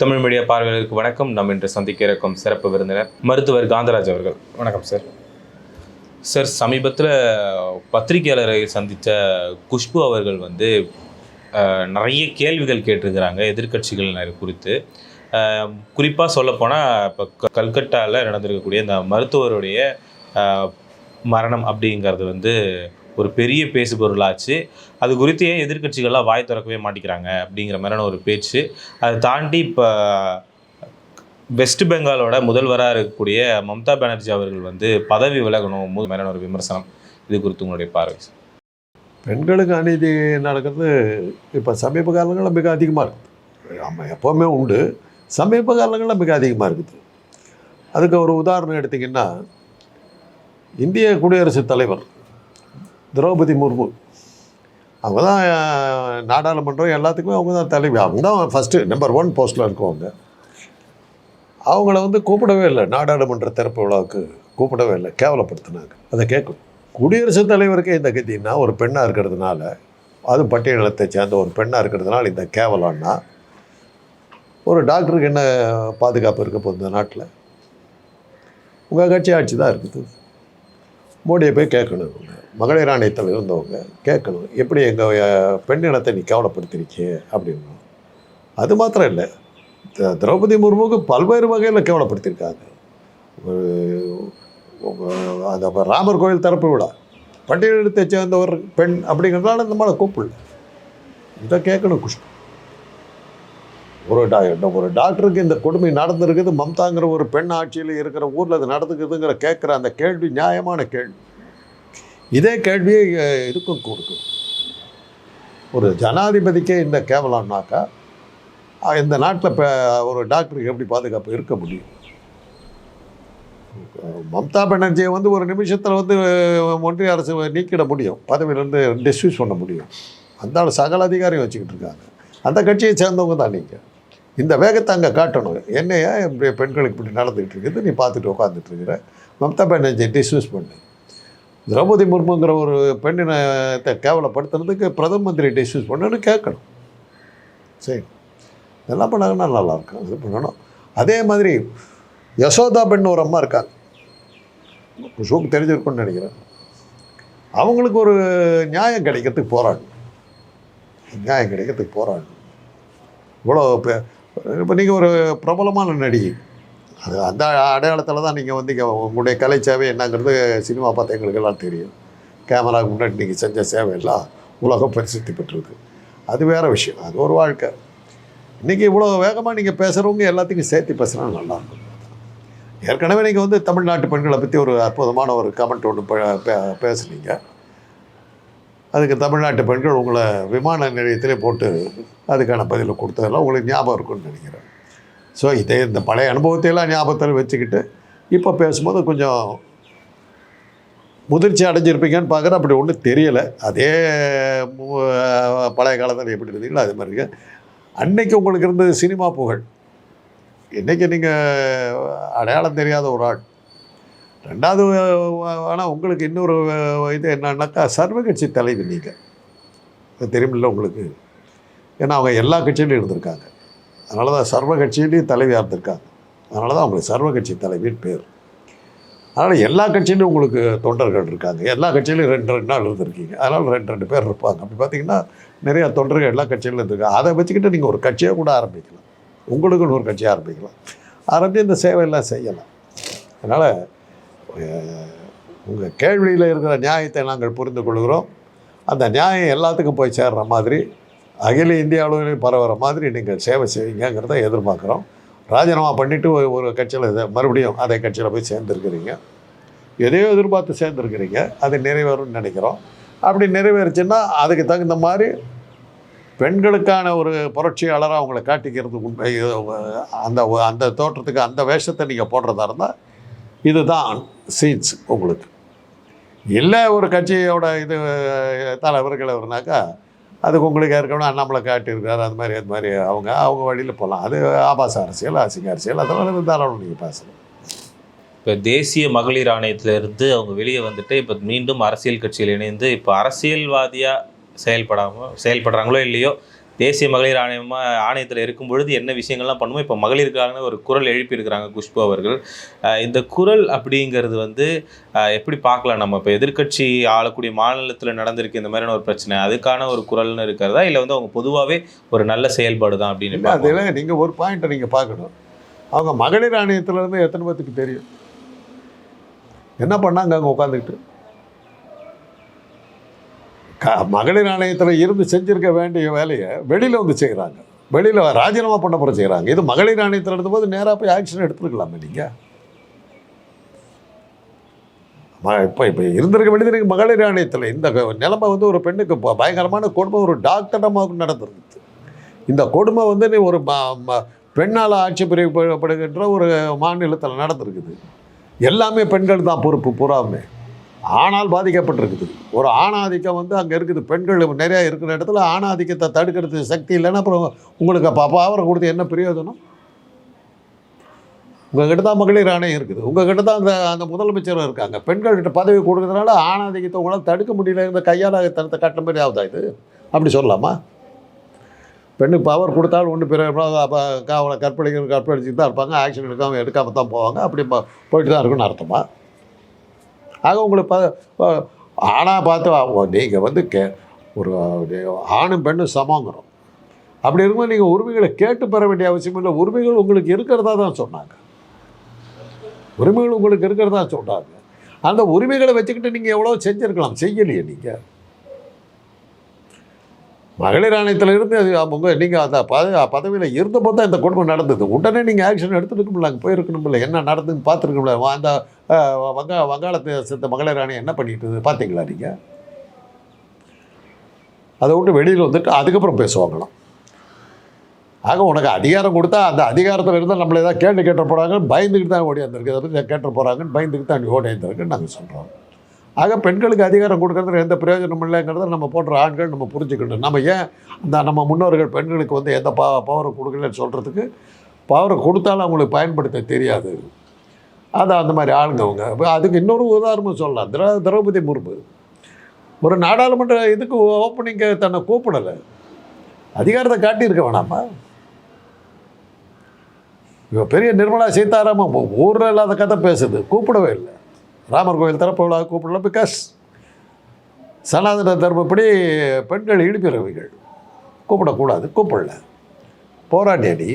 Tamil media பார்வையாளருக்கு வணக்கம். நம்ம இன்று சந்திக்க இருக்கும் சிறப்பு விருந்தினர் மருத்துவர் காந்தராஜ் அவர்கள். வணக்கம் சார். சார் சமீபத்தில் பத்திரிகையாளரை சந்தித்த குஷ்பு அவர்கள் வந்து நிறைய கேள்விகள் கேட்டிருக்கிறாங்க எதிர்க்கட்சிகள் குறித்து. குறிப்பாக சொல்லப்போனால் இப்போ கல்கட்டாவில் நடந்திருக்கக்கூடிய இந்த மருத்துவருடைய மரணம் அப்படிங்கிறது வந்து ஒரு பெரிய பேசுபொருளாச்சு. அது குறித்து ஏன் எதிர்க்கட்சிகள்லாம் வாய் திறக்கவே மாட்டேங்கிறாங்க அப்படிங்கிற மாதிரியான ஒரு பேச்சு. அதை தாண்டி இப்போ வெஸ்ட் பெங்காலோட முதல்வராக இருக்கக்கூடிய மம்தா பானர்ஜி அவர்கள் வந்து பதவி விலகணும் போது மாதிரியான ஒரு விமர்சனம். இது குறித்து உங்களுடைய பார்வை? பெண்களுக்கு அநீதி நடக்கிறது இப்போ சமீப காலங்களில் மிக அதிகமாக இருக்குது. ஆமாம் எப்போவுமே உண்டு. சமீப காலங்களில் மிக அதிகமாக இருக்குது. அதுக்கு ஒரு உதாரணம் எடுத்திங்கன்னா இந்திய குடியரசுத் தலைவர் திரௌபதி முர்மு. அவங்க தான் நாடாளுமன்றம் எல்லாத்துக்குமே அவங்க தான் தலைவி அவங்க தான் ஃபஸ்ட்டு நம்பர் ஒன் போஸ்ட்டில் இருக்கவங்க. அவங்கள வந்து கூப்பிடவே இல்லை. நாடாளுமன்ற திறப்பு விழாவுக்கு கூப்பிடவே இல்லை. கேவலப்படுத்தினாங்க. அதை கேட்கும். குடியரசுத் தலைவருக்கே இந்த கதின்னா ஒரு பெண்ணாக இருக்கிறதுனால அது பட்டியலத்தை சேர்ந்த ஒரு பெண்ணாக இருக்கிறதுனால இந்த கேவலம்னா ஒரு டாக்டருக்கு என்ன பாதுகாப்பு இருக்க போகுது இந்த நாட்டில்? உங்கள் கட்சி ஆட்சி தான் இருக்குது. மோடியை போய் கேட்கணும். இவங்க மகளிர் ஆணையத்தில் இருந்தவங்க கேட்கணும். எப்படி எங்கள் பெண் இனத்தை நீ கேவலப்படுத்திருக்கே அப்படின்னு. அது மாத்திரம் இல்லை. த- திரௌபதி முர்முக்கு பல்வேறு வகையில் கேவலப்படுத்தியிருக்காங்க ஒரு- அந்த ராமர் கோயில் திறப்பு விழா பட்டியலிடத்தை சேர்ந்த ஒரு பெண் அப்படிங்கிறதுனால இந்த மாதிரி கூப்பிடல. இதை கேட்கணும் குஷ்பு. ஒரு டா ஒரு டாக்டருக்கு இந்த கொடுமை நடந்திருக்குது. மம்தாங்கிற ஒரு பெண் ஆட்சியில் இருக்கிற ஊரில் அது நடந்துக்குதுங்கிற கேட்குற அந்த கேள்வி நியாயமான கேள்வி. இதே கேள்வியை இருக்கும் இதுக்கும் கொடுக்கும் ஒரு ஜனாதிபதிக்கே இந்த கேவலம்னாக்கா இந்த நாட்டில் இப்போ ஒரு டாக்டருக்கு எப்படி பாதுகாப்பு இருக்க முடியும்? மம்தா பானர்ஜியை வந்து ஒரு நிமிஷத்தில் வந்து ஒன்றிய அரசு நீக்கிட முடியும். பதவியிலேருந்து டிஸ்மிஸ் பண்ண முடியும். அந்த சகல அதிகாரியும் வச்சுக்கிட்டு இருக்காங்க. அந்த கட்சியை சேர்ந்தவங்க தான் நீங்கள் இந்த வேகத்தை அங்கே காட்டணும். என்னையா இப்படி பெண்களுக்கு இப்படி நடந்துகிட்டு இருக்குது நீ பார்த்துட்டு உட்காந்துட்டு இருக்கிற மம்தா பானர்ஜி டிஸ்மிஸ் பண்ணு. திரௌபதி முர்முங்கிற ஒரு பெண்ணினத்தை கேவலப்படுத்துனதுக்கு பிரதம மந்திரி டிஸ்மிஸ் பண்ணுன்னு கேட்கணும். சரி. இதெல்லாம் பண்ணாங்கன்னா நல்லாயிருக்கும். இது பண்ணணும். அதே மாதிரி யசோதா பெண் ஒரு அம்மா இருக்காங்க. குஷ்புக்கு தெரிஞ்சிருக்கும்னு நினைக்கிறேன். அவங்களுக்கு ஒரு நியாயம் கிடைக்கிறதுக்கு போராடணும் நியாயம் கிடைக்கிறதுக்கு போராடணும் இவ்வளோ இப்போ நீங்கள் ஒரு பிரபலமான நடிகை அது அந்த அடையாளத்தில் தான் நீங்கள் வந்து இங்கே உங்களுடைய கலை சேவை என்னங்கிறது சினிமா பார்த்து எங்களுக்கு எல்லாம் தெரியும். கேமராவுக்கு முன்னாடி நீங்கள் செஞ்ச சேவையெல்லாம் உலகம் பிரசித்தி பெற்றிருக்கு. அது வேறு விஷயம். அது ஒரு வாழ்க்கை. இன்றைக்கி இவ்வளோ வேகமாக நீங்கள் பேசுகிறவங்க எல்லாத்தையும் சேர்த்து பேசுனா நல்லாயிருக்கும் ஏற்கனவே நீங்கள் வந்து தமிழ்நாட்டு பெண்களை பற்றி ஒரு அற்புதமான ஒரு கமெண்ட் ஒன்று பே- பே- பேசுனீங்க. அதுக்கு தமிழ்நாட்டு பெண்கள் உங்களை விமான நிலையத்திலே போட்டு அதுக்கான பதிலை கொடுத்ததெல்லாம் உங்களுக்கு ஞாபகம் இருக்கும்னு நினைக்கிறேன். ஸோ இதே இந்த பழைய அனுபவத்தையெல்லாம் ஞாபகத்தில் வச்சுக்கிட்டு இப்போ பேசும்போது கொஞ்சம் முதிர்ச்சி அடைஞ்சிருப்பீங்கன்னு பார்க்குறேன். அப்படி ஒன்றும் தெரியலை. அதே மு- பழைய காலத்தில் எப்படி இருந்தீங்களோ அது மாதிரி இருக்கு. அன்னைக்கு உங்களுக்கு இருந்தது சினிமா புகழ். இன்றைக்கி நீங்கள் அடையாளம் தெரியாத ஒரு ஆள். ரெண்டாவது ஆனால் உங்களுக்கு இன்னொரு இது என்னன்னாக்கா சர்வ கட்சி தலைவி நீங்கள் தெரியுமில்ல உங்களுக்கு. ஏன்னா அவங்க எல்லா கட்சியிலையும் இருந்திருக்காங்க. அதனால தான் சர்வ கட்சியிலையும் தலைவியாக இருந்திருக்காங்க. அதனால தான் அவங்களுக்கு சர்வ கட்சி தலைவின்னு பேர். அதனால் எல்லா கட்சியிலையும் உங்களுக்கு தொண்டர்கள் இருக்காங்க. எல்லா கட்சியிலையும் ரெண்டு ரெண்டு நாள் இருந்திருக்கீங்க. அதனால் ரெண்டு ரெண்டு பேர் இருப்பாங்க. அப்படி பார்த்தீங்கன்னா நிறையா தொண்டர்கள் எல்லா கட்சியிலும் இருந்திருக்காங்க. அதை வச்சுக்கிட்டு நீங்கள் ஒரு கட்சியை கூட ஆரம்பிக்கலாம். உங்களுக்குன்னு ஒரு கட்சியை ஆரம்பிக்கலாம். ஆரம்பித்து இந்த சேவையெல்லாம் செய்யலாம். அதனால் உங்கள் கேள்வியில் இருக்கிற நியாயத்தை நாங்கள் புரிந்து கொள்கிறோம். அந்த நியாயம் எல்லாத்துக்கும் போய் சேர்ற மாதிரி அகில இந்திய அளவிலையும் பரவுற மாதிரி நீங்கள் சேவை செய்வீங்கிறத எதிர்பார்க்குறோம். ராஜினாமா பண்ணிவிட்டு ஒரு கட்சியில் இதை மறுபடியும் அதே கட்சியில் போய் சேர்ந்துருக்கிறீங்க. எதையோ எதிர்பார்த்து சேர்ந்துருக்கிறீங்க. அது நிறைவேறும்னு நினைக்கிறோம். அப்படி நிறைவேறுச்சுன்னா அதுக்கு தகுந்த மாதிரி பெண்களுக்கான ஒரு புரட்சியாளராக அவங்கள காட்டிக்கிறது உண்மை. அந்த அந்த தோற்றத்துக்கு அந்த வேஷத்தை நீங்கள் போடுறதா இருந்தால் இதுதான் சீன்ஸ் உங்களுக்கு. இல்லை ஒரு கட்சியோட இது தலைவர்கள் வருனாக்கா அதுக்கு உங்களுக்கு ஏற்கனவே அண்ணாமலை காட்டியிருக்காரு அது மாதிரி அது மாதிரி அவங்க அவங்க வழியில் போகலாம். அது ஆபாச அரசியல் அசிங்க அரசியல் அதெல்லாம் இருந்தாலும் நீங்கள் பேசலாம். இப்போ தேசிய மகளிர் ஆணையத்திலிருந்து அவங்க வெளியே வந்துட்டு இப்போ மீண்டும் அரசியல் கட்சியில் இணைந்து இப்போ அரசியல்வாதியாக செயல்படாமல் செயல்படுறாங்களோ இல்லையோ தேசிய மகளிர் ஆணையமா ஆணையத்தில் இருக்கும் பொழுது என்ன விஷயங்கள்லாம் பண்ணுமோ இப்போ மகளிருக்கான ஒரு குரல் எழுப்பியிருக்கிறாங்க குஷ்பு அவர்கள். இந்த குரல் அப்படிங்கிறது வந்து எப்படி பார்க்கலாம் நம்ம? இப்போ எதிர்க்கட்சி ஆளக்கூடிய மாநிலத்தில் நடந்திருக்கு இந்த மாதிரியான ஒரு பிரச்சனை. அதுக்கான ஒரு குரல்னு இருக்கிறதா? இல்லை வந்து அவங்க பொதுவாகவே ஒரு நல்ல செயல்பாடு தான் அப்படின்னு இல்லை பார்க்கலாமா? அதில் நீங்கள் ஒரு பாயிண்ட்டை நீங்கள் பார்க்கணும். அவங்க மகளிர் ஆணையத்திலேருந்து எத்தனை பேத்துக்கு தெரியும்? என்ன பண்ணாங்க அங்கே உட்காந்துக்கிட்டு மகளிர் ஆணையத்தில் இருந்து செஞ்சுருக்க வேண்டிய வேலையை வெளியில் வந்து செய்கிறாங்க வெளியில் ராஜினாமா பண்ண போகிற செய்கிறாங்க இது மகளிர் ஆணையத்தில் எடுத்தபோது நேராக போய் ஆக்ஷன் எடுத்துருக்கலாமே நீங்கள் இப்போ இப்போ இருந்திருக்க வேண்டியது மகளிர் ஆணையத்தில். இந்த நிலைமை வந்து ஒரு பெண்ணுக்கு ப- பயங்கரமான கொடுமை ஒரு டாக்டரமாக நடந்திருக்கு இந்த கொடுமை வந்து நீ ஒரு ம- ம- பெண்ணால் ஆட்சி பிரிவுபடுகின்ற ஒரு மாநிலத்தில் நடந்திருக்குது. எல்லாமே பெண்கள் தான் பொறுப்பு பூராமே ஆணால் பாதிக்கப்பட்டிருக்குது. ஒரு ஆணாதிக்கம் வந்து அங்கே இருக்குது. பெண்கள் நிறையா இருக்கிற இடத்துல ஆணாதிக்கத்தை தடுக்கிறதுக்கு சக்தி இல்லைன்னா அப்புறம் உங்களுக்கு அப்போ பவரை கொடுத்து என்ன பிரயோஜனம்? உங்ககிட்ட தான் மகளிர் ஆணையம் இருக்குது. உங்ககிட்ட தான் அந்த அந்த முதலமைச்சரும் இருக்காங்க. பெண்கள்கிட்ட பதவி கொடுக்கறதுனால ஆணாதிக்கத்தை உங்களால் தடுக்க முடியல. இந்த கையால் தனத்தை கட்ட மாதிரி ஆகுதா இது? அப்படி சொல்லலாமா? பெண்ணுக்கு பவர் கொடுத்தாலும் ஒன்று பிற அப்போ அவளை கற்பழிக்கிற கற்பழிச்சுட்டு தான் இருப்பாங்க. ஆக்ஷன் எடுக்காமல் எடுக்காமல் தான் போவாங்க. அப்படி போயிட்டு தான் இருக்குன்னு அர்த்தமா? ஆக உங்களுக்கு ப ஆணாக பார்த்து நீங்கள் வந்து கே ஒரு ஆணும் பெண்ணும் சமங்கிறோம் அப்படி இருக்கும்போது நீங்கள் உரிமைகளை கேட்டு பெற வேண்டிய அவசியம் இல்லை. உரிமைகள் உங்களுக்கு இருக்கிறதா தான் சொன்னாங்க. உரிமைகள் உங்களுக்கு இருக்கிறதா சொன்னாங்க. அந்த உரிமைகளை வச்சுக்கிட்டு நீங்கள் எவ்வளோ செஞ்சுருக்கலாம். செய்யலையே நீங்கள் மகளிர் ஆணையத்தில் இருந்து அது அவங்க நீங்கள் அந்த பத பதவியில் இருந்தபோது தான் இந்த கொடுமை நடந்தது. உடனே நீங்கள் ஆக்ஷன் எடுத்துருக்கணும்ல அங்கே போயிருக்கணும்ல என்ன நடந்துன்னு பார்த்துருக்கணும்ல. அந்த வங்க வங்கா வங்காளத்தை சேர்ந்த மகளிர் ஆணையம் என்ன பண்ணிட்டு பார்த்தீங்களா நீங்கள் அதை விட்டு வெளியில் வந்துட்டு அதுக்கப்புறம் பேசுவாங்களாம். ஆக உனக்கு அதிகாரம் கொடுத்தா அந்த அதிகாரத்தில் இருந்தால் நம்மளை ஏதாவது கேள்வி கேட்ட போகிறாங்கன்னு பயந்துக்கிட்டு தான் ஓடியாந்துருக்கு. அதை பற்றி கேட்ட போகிறாங்கன்னு பயந்துக்கிட்டு தான் ஓடியாந்துருக்குன்னு நாங்கள் சொல்கிறோம் ஆக பெண்களுக்கு அதிகாரம் கொடுக்கறதுல எந்த பிரயோஜனம் இல்லைங்கிறத நம்ம போன்ற ஆண்கள் நம்ம புரிஞ்சுக்கணும். நம்ம ஏன் அந்த நம்ம முன்னோர்கள் பெண்களுக்கு வந்து எந்த பா பவரை கொடுக்கலன்னு சொல்கிறதுக்கு பவரை கொடுத்தாலும் அவங்களுக்கு பயன்படுத்த தெரியாது. அது அந்த மாதிரி ஆளுங்க அவங்க அதுக்கு இன்னொரு உதாரணம் சொல்லலாம். திரா திரௌபதி முர்மு. ஒரு நாடாளுமன்ற இதுக்கு ஓப்பனிங்க தன்னை கூப்பிடலை. அதிகாரத்தை காட்டியிருக்க வேணாமா? இவ பெரிய நிர்மலா சீதாராமன் ஊரில் இல்லாத கதை பேசுது. கூப்பிடவே இல்லை. ராமர் கோயில் திறப்பு விழா கூப்பிடல பிகாஸ் சனாதன தர்மப்படி பெண்கள் இடிப்பிறவைகள் கூப்பிடக்கூடாது கூப்பிடல. போராடி நீ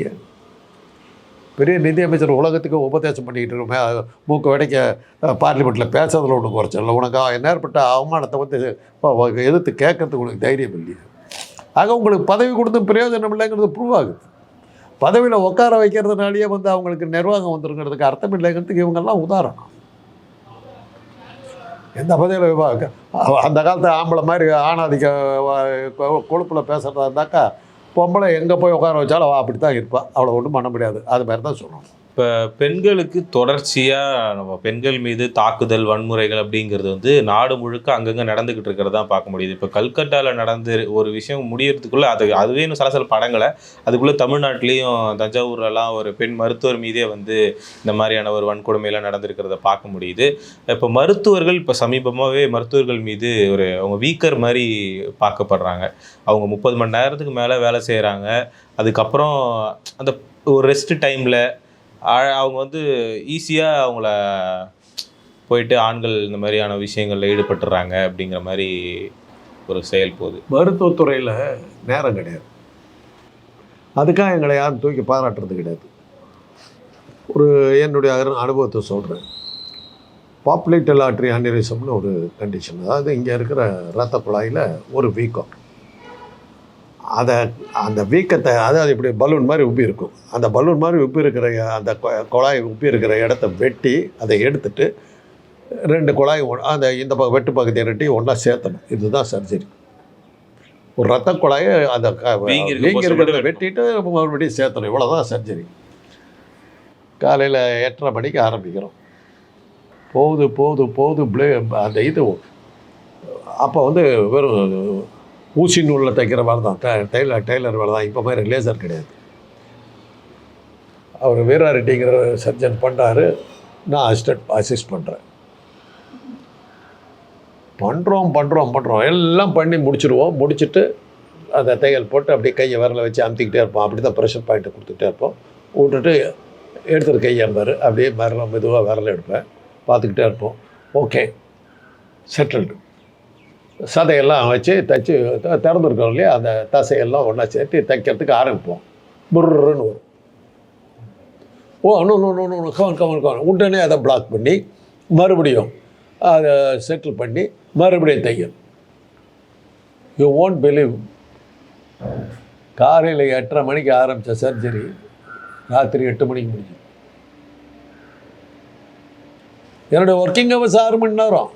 பெரிய நிதியமைச்சர் உலகத்துக்கு உபதேசம் பண்ணிக்கிட்டு இருக்கோமே மூக்கு வடைக்க பார்லிமெண்ட்டில் பேசுறதுல ஒன்று குறைச்சல உனக்கு நேர்பட்ட அவமானத்தை வந்து எதிர்த்து கேட்கறதுக்கு உனக்கு தைரியம் இல்லையா. ஆக உங்களுக்கு பதவி கொடுத்து பிரயோஜனம் இல்லைங்கிறது ப்ரூவ் ஆகுது. பதவியில் உட்கார வைக்கிறதுனாலேயே வந்து அவங்களுக்கு நிர்வாகம் வந்துருங்கிறதுக்கு அர்த்தம் இல்லைங்கிறதுக்கு இவங்கெல்லாம் உதாரணம். எந்த பதவியில் அந்த காலத்து ஆம்பளை மாதிரி ஆணாதிக்க கொழுப்பில் பேசுகிறதா இருந்தாக்கா பொம்பளை எங்கே போய் உட்கார வச்சாலும் அவள் அப்படி தான் இருப்பாள் அவ்வளோ ஒன்றும் பண்ண முடியாது. அது மாதிரி தான் சொல்லணும். இப்போ பெண்களுக்கு தொடர்ச்சியாக நம்ம பெண்கள் மீது தாக்குதல் வன்முறைகள் அப்படிங்கிறது வந்து நாடு முழுக்க அங்கங்கே நடந்துக்கிட்டு இருக்கிறதா பார்க்க முடியுது. இப்போ கல்கட்டாவில் நடந்து ஒரு விஷயம் முடியறதுக்குள்ளே அது அதுவே இன்னும் சில சில படங்களை அதுக்குள்ளே தமிழ்நாட்டிலையும் தஞ்சாவூர்லலாம் ஒரு பெண் மருத்துவர் மீதே வந்து இந்த மாதிரியான ஒரு வன்கொடுமையெல்லாம் நடந்திருக்கிறத பார்க்க முடியுது. இப்போ மருத்துவர்கள் இப்போ சமீபமாகவே மருத்துவர்கள் மீது ஒரு அவங்க வீக்கர் மாதிரி பார்க்கப்படுறாங்க. அவங்க முப்பது மணி நேரத்துக்கு மேலே வேலை செய்கிறாங்க அதுக்கப்புறம் அந்த ஒரு ரெஸ்ட் டைமில் அவங்க வந்து ஈஸியாக அவங்கள போயிட்டு ஆண்கள் இந்த மாதிரியான விஷயங்களில் ஈடுபட்டுறாங்க அப்படிங்கிற மாதிரி ஒரு செயல் போகுது. மருத்துவத்துறையில் நேரம் கிடையாது. அதுக்காக எங்களை யாரும் தூக்கி பாராட்டுறது கிடையாது. ஒரு என்னுடைய அனுபவத்தை சொல்கிறேன் பாப்புலேட் ஆட்ரி அனிரிசம்னு ஒரு கண்டிஷன் அதாவது இங்கே இருக்கிற ரத்த குழாயில் ஒரு வீக்கம். அதை அந்த வீக்கத்தை அதாவது இப்படி பலூன் மாதிரி உப்பி இருக்கும். அந்த பலூன் மாதிரி உப்பி இருக்கிற அந்த குழாய் உப்பி இருக்கிற இடத்த வெட்டி அதை எடுத்துட்டு ரெண்டு குழாய் ஒ- அந்த இந்த பக்கம் வெட்டு பகுதியை ரெட்டி ஒன்றா சேர்த்தணும். இதுதான் சர்ஜரி. ஒரு ரத்த குழாயை அந்த வீங்கி இருக்கிறத வெட்டிட்டு மறுபடியும் சேர்த்தணும். இவ்வளோதான் சர்ஜரி. காலையில் எட்டரை மணிக்கு ஆரம்பிக்கிறோம். போகுது போகுது போகுது ப்ளே அந்த இது அப்போ வந்து வெறும் ஊசி நூலில் தைக்கிற வேலை தான். டை- டெய்லர் டெய்லர் வேலை தான். இப்போ மாதிரி லேசர் கிடையாது. அவர் வீராரெட்டிங்கிற சர்ஜன் பண்ணுறாரு நான் அசிஸ்டன்ட் அசிஸ்ட் பண்ணுறேன் பண்ணுறோம் பண்ணுறோம் பண்ணுறோம் எல்லாம் பண்ணி முடிச்சுடுவோம் முடிச்சுட்டு அந்த தையல் போட்டு அப்படியே கையை விரல வச்சு அமுத்திக்கிட்டே இருப்போம். அப்படி தான் ப்ரெஷர் பாயிண்ட்டை கொடுத்துட்டே இருப்போம். விட்டுட்டு எடுத்துகிட்டு கையை இருந்தார் அப்படியே விரல மெதுவாக விரல எடுப்பேன். பார்த்துக்கிட்டே இருப்போம். ஓகே செட்டில்டு சதையெல்லாம் வச்சு தைச்சு திறந்துருக்கோம் இல்லையா? அந்த தசையெல்லாம் ஒன்றா சேர்த்து தைக்கிறதுக்கு ஆரம்பிப்போம். புர்ருன்னு வரும். Oh no no no no கவன் கவன் கவன் உடனே அதை பிளாக் பண்ணி மறுபடியும் அதை செட்டில் பண்ணி மறுபடியும் தையல். யூ ஓன்ட் பிலீவ் காலையில் எட்டரை மணிக்கு ஆரம்பித்த சர்ஜரி ராத்திரி எட்டு மணிக்கு முடிஞ்சு என்னுடைய ஒர்க்கிங் ஹவர்ஸ் ஆறு மணி நேரம்.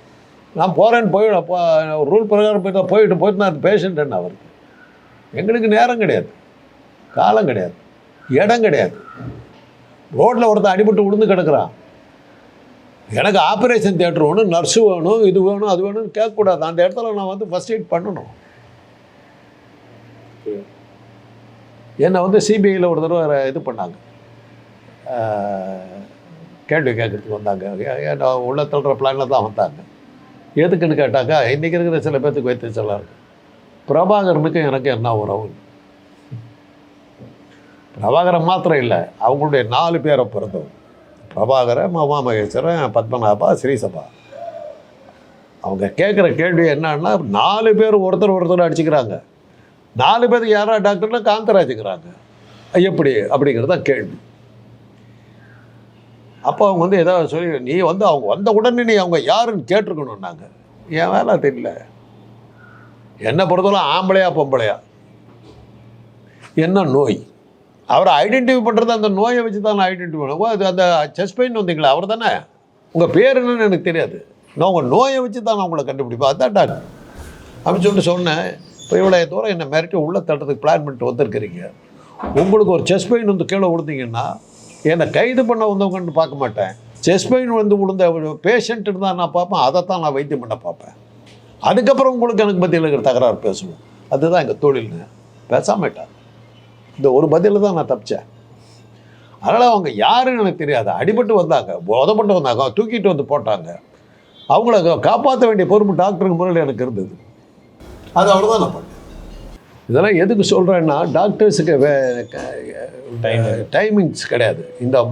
நான் போகிறேன்னு போயிடும் ரூல் பிரகாரம் போயிட்டு போயிட்டு போயிட்டு நான் பேஷண்ட் என்ன அவருக்கு எங்களுக்கு நேரம் கிடையாது. காலம் கிடையாது. இடம் கிடையாது. ரோட்டில் ஒருத்தன் அடிபட்டு விழுந்து கிடக்குறான். எனக்கு ஆப்ரேஷன் தேட்டர் வேணும் நர்ஸு வேணும் இது வேணும் அது வேணும்னு கேட்கக்கூடாது. அந்த இடத்துல நான் வந்து ஃபஸ்ட் எய்ட் பண்ணணும். என்னை வந்து சிபிஐயில் ஒரு தடவை இது பண்ணாங்க. கேள்வி கேட்கறதுக்கு வந்தாங்க. ஏ- உள்ள தள்ளுற பிளானில் தான் வந்தாங்க. எதுக்குன்னு கேட்டாக்கா இன்றைக்கி இருக்கிற சில பேர்த்துக்கு வைத்து சொல்ல இருக்கு பிரபாகரனுக்கும் எனக்கு என்ன உறவு? பிரபாகரன் மாத்திரம் இல்லை அவங்களுடைய நாலு பேரை பிறந்தவங்க பிரபாகரன் மாமா மகேஸ்வரன் பத்மநாபா ஸ்ரீசபா. அவங்க கேட்குற கேள்வி என்னன்னா நாலு பேர் ஒருத்தர் ஒருத்தர் அடிச்சுக்கிறாங்க. நாலு பேர் யாரா டாக்டர்னா காந்தராஜுக்கிறாங்க எப்படி? அப்படிங்கிறது தான் கேள்வி. அப்போ அவங்க வந்து ஏதாவது சொல்லி நீ வந்து அவங்க வந்த உடனே நீ அவங்க யாருன்னு கேட்டிருக்கணும் நாங்கள் என் வேலை தெரியல என்னை பொறுத்தவரை ஆம்பளையா பொம்பளையா? என்ன நோய்? அவரை ஐடென்டிஃபை பண்ணுறது அந்த நோயை வச்சு தான் நான் ஐடென்டிஃபை பண்ணுவோம் அது அந்த செஸ்ட் பெயின் வந்தீங்களா? அவர் தானே. உங்கள் பேர் என்னன்னு எனக்கு தெரியாது. நான் உங்கள் நோயை வச்சு தான் நான் உங்களை கண்டுபிடிப்பேன். அதான் டாக்டர். அப்படின்னு சொல்லிட்டு சொன்னேன். இப்போ இவ்வளோ தூரம் என்னை மிரட்டி உள்ளே தட்டுறதுக்கு பிளான் பண்ணிட்டு வந்திருக்கிறீங்க. உங்களுக்கு ஒரு செஸ்ட் பெயின் வந்து கீழே விழுந்தீங்கன்னா என்னை கைது பண்ண வந்தவங்கன்னு பார்க்க மாட்டேன். செஸ்ட் பெயின் வந்து விழுந்த பேஷண்ட் இருந்தால் நான் பார்ப்பேன் அதை தான் நான் வைத்தியம் பண்ண பார்ப்பேன். அதுக்கப்புறம் உங்களுக்கு எனக்கு மத்தியில் இருக்கிற தகராறு பேசணும் அதுதான் எங்கள் தொழில்னு. பேசாமட்டார் இந்த ஒரு பதிலில் தான் நான் தப்பிச்சேன். அதனால் அவங்க யாருன்னு எனக்கு தெரியாது. அடிபட்டு வந்தாங்க. உதப்பட்டு வந்தாங்க. தூக்கிட்டு வந்து போட்டாங்க. அவங்கள காப்பாற்ற வேண்டிய பொறுப்பு டாக்டருக்கு முறையில் எனக்கு இருந்தது. அது அவ்வளோதான் நான் பண்ணேன். இதெல்லாம் எதுக்கு சொல்கிறேன்னா டாக்டர்ஸுக்கு வே டைமிங்ஸ் கிடையாது. இந்த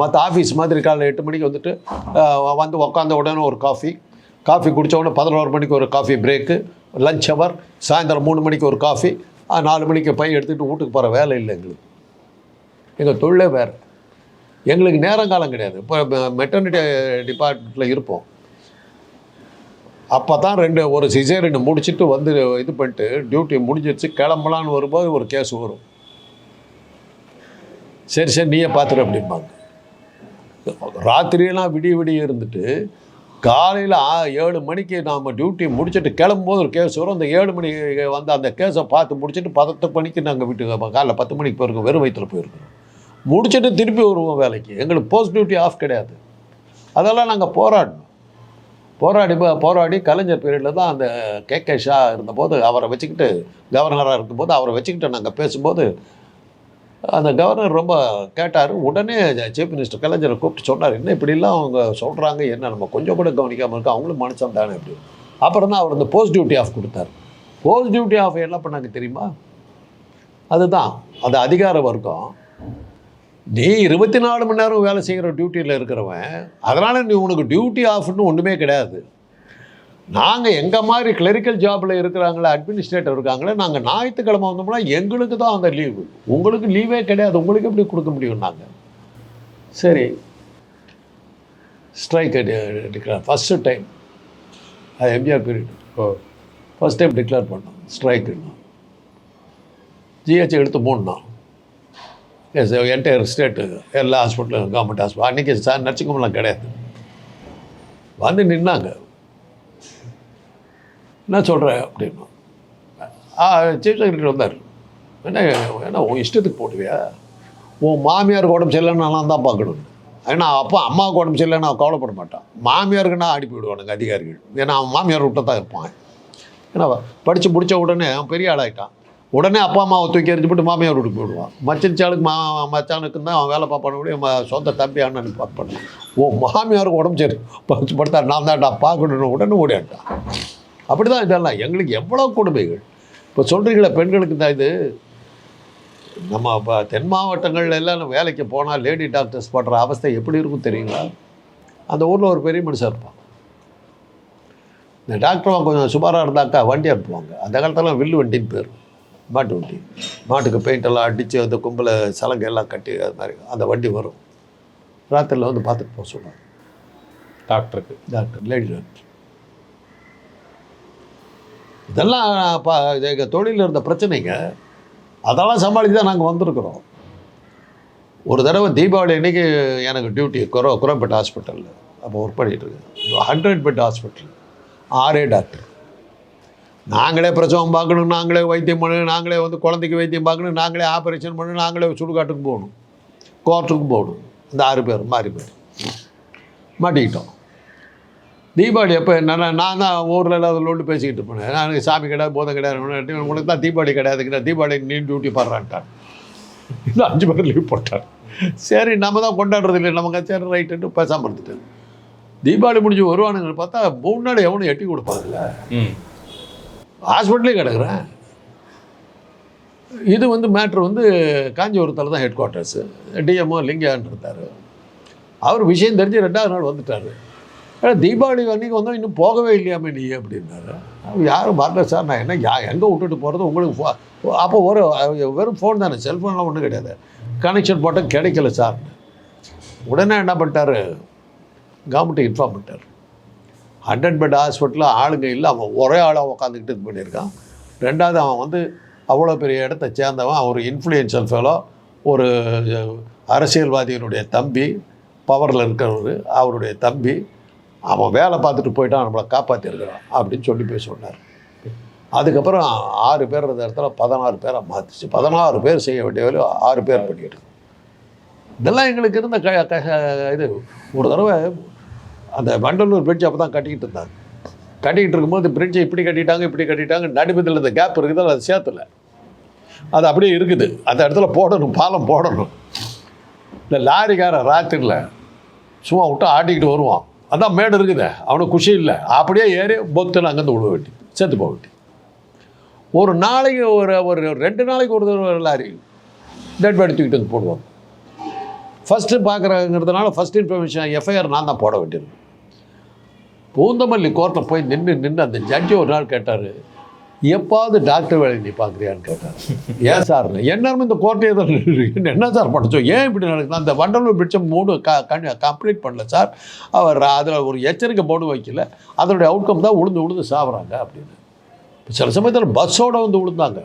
மற்ற ஆஃபீஸ் மாதிரி காலையில் எட்டு மணிக்கு வந்துட்டு வந்து உட்காந்த உடனே ஒரு காஃபி காஃபி குடிச்ச உடனே பதினோரு மணிக்கு ஒரு காஃபி பிரேக்கு லஞ்ச் ஹவர் சாயந்தரம் மூணு மணிக்கு ஒரு காஃபி நாலு மணிக்கு பை எடுத்துகிட்டு வீட்டுக்கு போகிற வேலை இல்லை எங்களுக்கு. எங்கள் தொழிலே வேறு. எங்களுக்கு நேரங்காலம் கிடையாது. இப்போ மெட்டர்னிட்டி டிபார்ட்மெண்ட்டில் இருப்போம். அப்போ தான் ரெண்டு ஒரு சிசேரியன் முடிச்சுட்டு வந்து இது பண்ணிட்டு டியூட்டி முடிஞ்சிருச்சு. கிளம்பலான்னு வரும்போது ஒரு கேஸ் வரும். சரி சரி நீயே பார்த்துரு அப்படிம்பாங்க. ராத்திரியெல்லாம் விடிய விடிய இருந்துட்டு காலையில் ஏழு மணிக்கு நாம் டியூட்டி முடிச்சுட்டு கிளம்பும்போது ஒரு கேஸ் வரும். அந்த ஏழு மணி வந்து அந்த கேஸை பார்த்து முடிச்சுட்டு பத்து மணிக்கு நாங்கள் வீட்டுக்கு காலைல பத்து மணிக்கு போயிருக்கோம். வெறும் வயிற்றில் போயிருக்கோம். முடிச்சுட்டு திருப்பி வருவோம் வேலைக்கு. எங்களுக்கு போஸ்ட் டியூட்டி ஆஃப் கிடையாது. அதெல்லாம் நாங்கள் போராடணும். போராடி போராடி கலைஞர் பீரியடில் தான் அந்த கே கே ஷா இருந்தபோது அவரை வச்சுக்கிட்டு கவர்னராக இருக்கும்போது அவரை வச்சுக்கிட்டு நாங்கள் பேசும்போது அந்த கவர்னர் ரொம்ப கேட்டார். உடனே சீஃப் மினிஸ்டர் கலைஞரை கூப்பிட்டு சொன்னார் என்ன இப்படிலாம் அவங்க சொல்கிறாங்க என்ன நம்ம கொஞ்சம் கூட கவனிக்காமல் இருக்கோம். அவங்களும் மனுஷன் தானே அப்படி. அப்புறம் தான் அவர் இந்த போஸ்ட் டியூட்டி ஆஃப் கொடுத்தார். போஸ்ட் டியூட்டி ஆஃப் என்ன பண்ணாங்க தெரியுமா? அதுதான். அது அதிகார வர்க்கம். நீ இருபத்தி நாலு மணி நேரம் வேலை செய்கிற டியூட்டியில் இருக்கிறவன் அதனால் நீ உனக்கு டியூட்டி ஆஃப்னு ஒன்றுமே கிடையாது. நாங்கள் எங்கள் மாதிரி கிளரிக்கல் ஜாபில் இருக்கிறாங்களே அட்மினிஸ்ட்ரேட்டர் இருக்காங்களே நாங்கள் ஞாயிற்றுக்கிழமை வந்தோம்னா எங்களுக்கு தான் அந்த லீவு உங்களுக்கு லீவே கிடையாது. உங்களுக்கு எப்படி கொடுக்க முடியும் நாங்கள் சரி. ஸ்ட்ரைக் டிக்ளேர் ஃபஸ்ட்டு டைம் அது எம்ஜிஆர் பீரியட் ஓ. ஃபஸ்ட் டைம் டிக்ளேர் பண்ணோம். ஸ்ட்ரைக்குன்னு ஜிஹெச் எடுத்து மூணு நாள் எஸ் என்டையர் ஸ்டேட்டு எல்லா ஹாஸ்பிட்டலும் கவர்மெண்ட் ஹாஸ்பிட்டல் அன்றைக்கி சார் நர்சிங் கிடையாது. வந்து நின்னாங்க. என்ன சொல்கிறேன் அப்படின்னு. சீஃப் செக்ரட்டரி வந்தார். என்ன என்ன உன் இஷ்டத்துக்கு போடுவியா? உன் மாமியாருக்கு உடம்பு சரியில்லைன்னு நான் தான் பார்க்கணும். ஏன்னா அப்பா அம்மாவுக்கு உடம்பு சரியில்லைன்னு நான் கவலைப்பட மாட்டான். மாமியாருக்கு நான் அனுப்பி விடுவானுங்க அதிகாரிகள். ஏன்னா அவன் மாமியார் விட்டு தான் இருப்பான். ஏன்னா படித்து முடிச்ச உடனே அவன் பெரிய ஆளாயிட்டான். உடனே அப்பா அம்மாவை தூக்கி எறிஞ்சுட்டு மாமியார் வீட்டுக்கு போயிடுவான். மச்சனுச்சாளுக்கு மா மச்சானுக்கு தான் அவன் வேலை பார்ப்பான. கூட ம- சொந்த தம்பி அண்ணன் பார்ப்பான். ஓ மாமியாருக்கு உடம்பு சரி. படுத்து படுத்தா நான் தான்டா பார்க்கணுன்னு உடனே ஓடியாட்டான் அப்படி தான் இதெல்லாம். எங்களுக்கு எவ்வளோ கொடுமைகள். இப்போ சொல்கிறீங்களே பெண்களுக்கு தான் இது. நம்ம இப்போ தென் மாவட்டங்கள்ல எல்லாம் வேலைக்கு போனால் லேடி டாக்டர்ஸ் படுற அவஸ்தை எப்படி இருக்கும் தெரியுங்களா? அந்த ஊரில் ஒரு பெரிய மனுஷன் இருப்பான். இந்த டாக்டர் கொஞ்சம் சுமாராக இருந்தாக்கா வண்டி அனுப்புவாங்க. அந்த காலத்தில் வில்லு வண்டின்னு பேர். மாட்டு வண்டி. மாட்டுக்கு பெயிண்ட் எல்லாம் அடித்து அந்த கும்பலை சலங்கை எல்லாம் கட்டி அது மாதிரி அந்த வண்டி வரும். ராத்திரியில் வந்து பார்த்துட்டு போக சொல்லுவாங்க டாக்டருக்கு. டாக்டர் லேடி டாக்டர் இதெல்லாம் பா எங்கள் தொழிலில் இருந்த பிரச்சனைங்க. அதெல்லாம் சமாளித்து தான் நாங்கள் வந்திருக்கிறோம். ஒரு தடவை தீபாவளி அன்னைக்கு எனக்கு டியூட்டி குரோ குரோம்பேட் ஹாஸ்பிட்டலில் அப்போ ஒர்க் பண்ணிகிட்டு இருக்கேன். ஹண்ட்ரட் பெட் ஹாஸ்பிட்டல் ஆரே டாக்டர் நாங்களே பிரசவம் பார்க்கணும் நாங்களே வைத்தியம் பண்ணணும் நாங்களே வந்து குழந்தைக்கு வைத்தியம் பார்க்கணும் நாங்களே ஆப்ரேஷன் பண்ணணும் நாங்களே சுடுகாட்டுக்கு போகணும் கோர்ட்டுக்கு போகணும். இந்த ஆறு பேர் மாறி பேர் மாட்டிக்கிட்டோம். தீபாவளி அப்போ என்னென்னா நான் தான் ஊரில் இல்லாத லோண்டு பேசிக்கிட்டு இருப்பேன். நான் சாமி கிடையாது போதை கிடையாது உனக்கு தான் தீபாவளி கிடையாதுங்கிற தீபாவளி நீ டியூட்டி பாடுறான்ட்டான் இன்னும் அஞ்சு பேர் லீவ் போட்டார் சரி நம்ம தான் கொண்டாடுறது இல்லை நமக்கு சரி ரைட்டுன்ட்டு பேசாமல் இருந்துட்டு தீபாவளி முடிஞ்சு வருவானுங்கன்னு பார்த்தா மூணு நாள் எவனும் எட்டி கொடுப்பாங்கல்ல? ம். ஹாஸ்பிட்டலே கிடக்குறேன். இது வந்து மேட்ரு வந்து காஞ்சிபுரத்தில் தான் ஹெட் குவார்ட்டர்ஸு டிஎம்ஓ லிங்கான் இருந்தார் அவர் விஷயம் தெரிஞ்சு ரெண்டாவது நாள் வந்துட்டார். ஏன்னா தீபாவளி அன்றைக்கி வந்தோம் இன்னும் போகவே இல்லையாமே நீ அப்படின்னாரு. அவர் யாரும் வரல சார் நான் என்ன யா எங்கே விட்டுட்டு போகிறது உங்களுக்கு ஃபோ அப்போ ஒரு வெறும் ஃபோன் தானே செல்ஃபோன்லாம் ஒன்றும் கிடையாது. கனெக்ஷன் போட்டால் கிடைக்கல சார். உடனே என்ன பண்ணிட்டாரு? கவர்மெண்ட்டை இன்ஃபார்ம் பண்ணிட்டார். ஹண்ட்ரட் பெட் ஹாஸ்பிட்டலில் ஆளுங்க இல்லை அவன் ஒரே ஆளாக உட்காந்துக்கிட்டு இது பண்ணியிருக்கான். ரெண்டாவது அவன் வந்து அவ்வளோ பெரிய இடத்த சேர்ந்தவன் ஒரு இன்ஃப்ளூயன்ஷியல் ஃபெலோ ஒரு அரசியல்வாதியினுடைய தம்பி பவரில் இருக்கிறவர் அவருடைய தம்பி அவன் வேலை பார்த்துட்டு போயிட்டான் நம்மளை காப்பாற்றிருக்கிறான் அப்படின்னு சொல்லி போய் சொன்னார். அதுக்கப்புறம் ஆறு பேர் இருந்த இடத்துல பதினாறு பேரை மாற்றிச்சு பதினாறு பேர் செய்ய வேண்டிய வேலையை ஆறு பேர் பண்ணிட்டு இதெல்லாம் எங்களுக்கு இருந்த க க இது ஒரு தடவை அந்த வண்டலூர் பிரிட்ஜ் அப்போ தான் கட்டிக்கிட்டு இருந்தாங்க. கட்டிக்கிட்டு இருக்கும்போது பிரிட்ஜை இப்படி கட்டிட்டாங்க இப்படி கட்டிட்டாங்க நடுமத்தில் இந்த கேப் இருக்குது அது சேர்த்துல. அது அப்படியே இருக்குது. அந்த இடத்துல போடணும் பாலம் போடணும். இந்த லாரிக்காரன் ராத்திரியில் சும்மா விட்டு ஆட்டிக்கிட்டு வருவான். அதான் மேடு இருக்குது. அவனுக்கு குஷி இல்லை. அப்படியே ஏறி பொத்துன்னு அங்கேருந்து விழுவ வேண்டி சேர்த்து போக வேண்டி ஒரு நாளைக்கு ஒரு ஒரு ரெண்டு நாளைக்கு ஒரு தடவை லாரி டெட் பாடி தூக்கிட்டு வந்து போடுவாங்க. ஃபஸ்ட்டு பார்க்குறங்கிறதுனால ஃபஸ்ட் இன்ஃபர்மேஷன் எஃப்ஐஆர் நான் தான் போட வேண்டியிருக்கும் பூந்தமல்லி கோர்ட்டில் போய் நின்று நின்று அந்த ஜட்ஜி ஒரு நாள் கேட்டார் எப்பாவது டாக்டர் வேலை நீ பார்க்குறியான்னு கேட்டார். ஏன் சார்? எந்நேரமும் இந்த கோர்ட்டையே தான் என்ன சார் படித்தோம் ஏன் இப்படி நடக்குது? அந்த வண்டலூர் பிடிச்ச மூணு க கம்ப்ளீட் பண்ணல சார். அவர் அதில் ஒரு எச்சரிக்கை போர்டு வைக்கல. அதனுடைய அவுட்கம் தான் உளுந்து உளுந்து சாப்பிட்றாங்க அப்படின்னு. சில சமயத்தில் பஸ்ஸோடு வந்து விழுந்தாங்க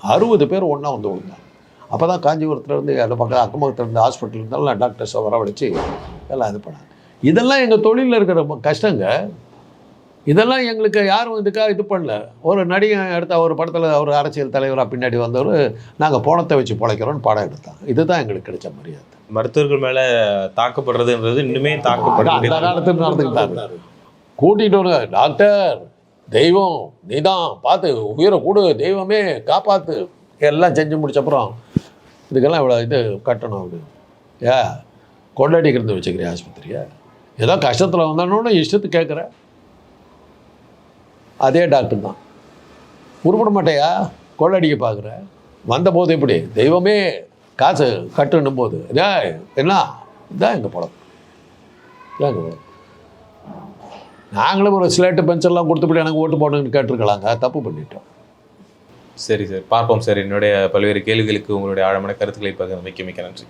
அறுபது பேர் ஒன்றா வந்து விழுந்தாங்க அப்போ தான் காஞ்சிபுரத்துலேருந்து அந்த பக்கம் அக்கம்பக்கத்துலேருந்து பக்கத்தில் இருந்த ஹாஸ்பிட்டல் இருந்தாலும் டாக்டர்ஸை வரவழைச்சி எல்லாம் இது பண்ணாங்க. இதெல்லாம் எங்கள் தொழிலில் இருக்கிற கஷ்டங்க. இதெல்லாம் எங்களுக்கு யாரும் இதுக்காக இது பண்ணல. ஒரு நடிகன் எடுத்த ஒரு படத்தில் ஒரு அரசியல் தலைவராக பின்னாடி வந்தவர் நாங்கள் போனத்தை வச்சு பிழைக்கிறோன்னு படம் எடுத்தாங்க இதுதான் எங்களுக்கு கிடைச்ச மரியாதை. மருத்துவர்கள் மேல தாக்கப்படுறதுன்றது இன்னுமே அந்த தாக்கப்பட காலத்தில் நடந்துக்கிட்டாங்க கூட்டிகிட்டு வருங்க டாக்டர் தெய்வம் நீதான் பார்த்து உயிரை கொடு தெய்வமே காப்பாற்று எல்லாம் செஞ்சு முடிச்சப்புறம் இதுக்கெல்லாம் இவ்வளோ இது கட்டணும் அப்படி ஏ கொள்ளடிக்கிறது வச்சுக்கிறேன் ஆஸ்பத்திரியை? ஏதோ கஷ்டத்தில் வந்தானோன்னு இஷ்டத்துக்கு கேட்குற அதே டாக்டர் தான். உருப்பட மாட்டேயா? கொள்ளடிக்க பார்க்குற. வந்தபோது எப்படி? தெய்வமே காசு கட்டுன்னும் போது டேய் என்ன? இதான் எங்கள் படம் இதான் எங்கள் படம் நாங்களும் ஒரு ஸ்லேட்டு பென்சில்லாம் கொடுத்துப்படி எனக்கு ஓட்டு போடணும்னு கேட்டிருக்கலாங்க. தப்பு பண்ணிட்டோம். சரி சார். பார்ப்போம் சார். என்னுடைய பல்வேறு கேள்விகளுக்கு உங்களுடைய ஆழமான கருத்துக்களை பகிர்ந்து மிக்க மிக்க நன்றி.